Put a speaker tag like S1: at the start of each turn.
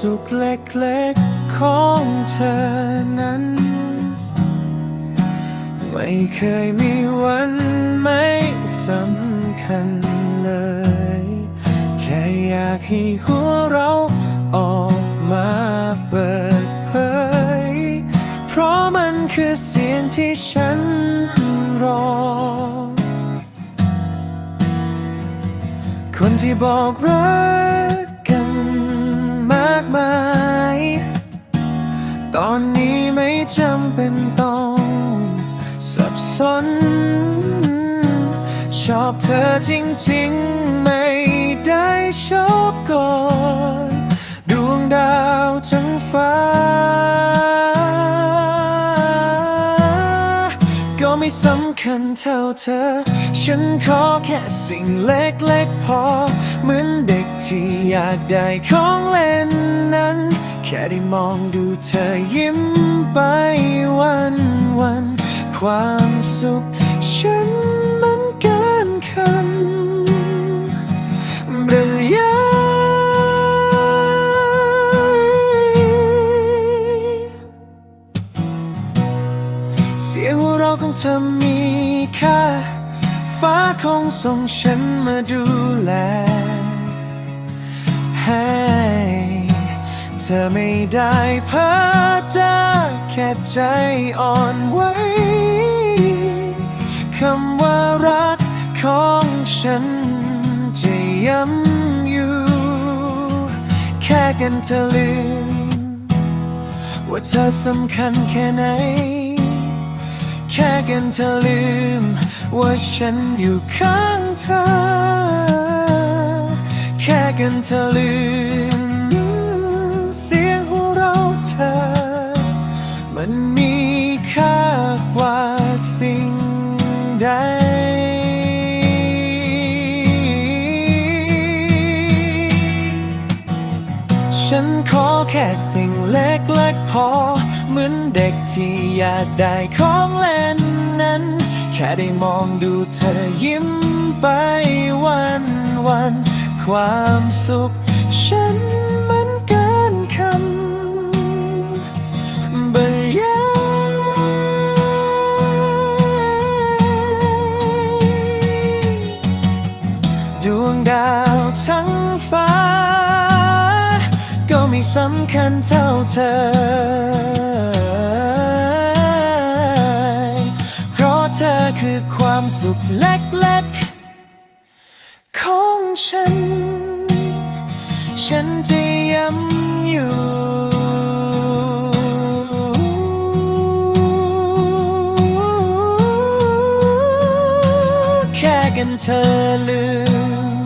S1: สุขเล็กๆของเธอนั้น ไม่เคยมีวันไม่สำคัญเลย แค่อยากให้หัวเราออกมาเปิดเผย เพราะมันคือเสียงที่ฉันรอ คนที่บอกรักากมายตอนนี้ไม่จำเป็นต้องสับสน ชอบเธอจริงๆ ไม่ได้ชอบก็ ไม่สำคัญเท่าเธอ ฉันขอแค่สิ่งเล็กๆพอ เหมือนเด็กที่อยากได้ของเล่นนั้น แค่ได้มองดูเธอยิ้มไปวันวันๆความสุข เราะของเธอมีค่า ฟ้าคงส่งฉันมาดูแล ให้เธอไม่ได้เพ้อเจอแค่ใจอ่อนไหวคำว่ารักของฉันจะย้ำอยู่ แค่กันเธอลืม ว่าเธอสำคัญแค่ไหน ค่กันเธอลืม ว่าฉันอยู่ข้างเธอ แค่กันเธอลืม แค่สิ่งเล็กๆพอ เหมือนเด็กที่อยากได้ของเล่นนั้น แค่ได้มองดูเธอยิ้มไปวันวันๆความสุขฉันมันเกินคำบรรยายดวงดาวทั้งฟ้า สำคัญเท่าเธอ เพราะเธอคือความสุขเล็กๆ ของฉัน ฉันจะย้ำอยู่แค่กันเธอลืม